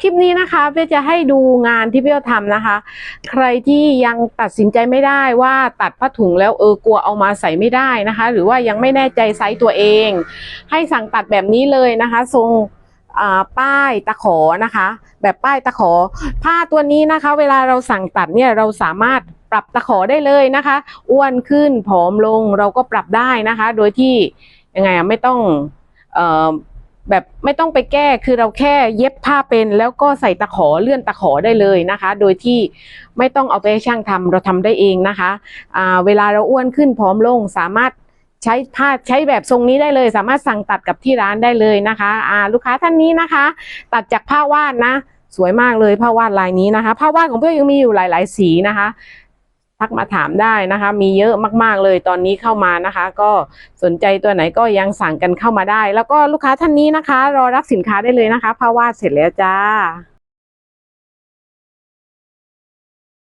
คลิปนี้นะคะเพื่อจะให้ดูงานที่พี่เอาทำนะคะ ใครที่ยังตัดสินใจไม่ได้ว่าตัดผ้าถุงแล้วเออกลัวเอามาใส่ไม่ได้นะคะ หรือว่ายังไม่แน่ใจไซส์ตัวเอง ให้สั่งตัดแบบนี้เลยนะคะ ทรงป้ายตะขอนะคะ แบบป้ายตะขอ ผ้าตัวนี้นะคะ เวลาเราสั่งตัดเนี่ยเราสามารถปรับตะขอได้เลยนะคะ อ้วนขึ้นผอมลงเราก็ปรับได้นะคะ โดยที่ยังไงไม่ต้องเอ แบบไม่ต้องไปแก้คือเราแค่เย็บผ้าเป็น แล้วก็ใส่ตะขอเลื่อนตะขอได้เลยนะคะ โดยที่ไม่ต้องเอาไปให้ช่างทำเราทำได้เองนะคะเวลาเราอ้วนขึ้นผอมลงสามารถใช้ผ้าใช้แบบทรงนี้ได้เลย สามารถสั่งตัดกับที่ร้านได้เลยนะคะอ่าลูกค้าท่านนี้นะคะ ตัดจากผ้าวาดนะ สวยมากเลยผ้าวาดลายนี้นะคะ ผ้าวาดของเพื่อนยังมีอยู่หลาย ๆ สีนะคะ ทักมาถามได้นะคะ มีเยอะมากๆเลยตอนนี้เข้ามานะคะ ก็สนใจตัวไหนก็ยังสั่งกันเข้ามาได้ แล้วก็ลูกค้าท่านนี้นะคะ รอรับสินค้าได้เลยนะคะผ้าวาดเสร็จแล้วจ้า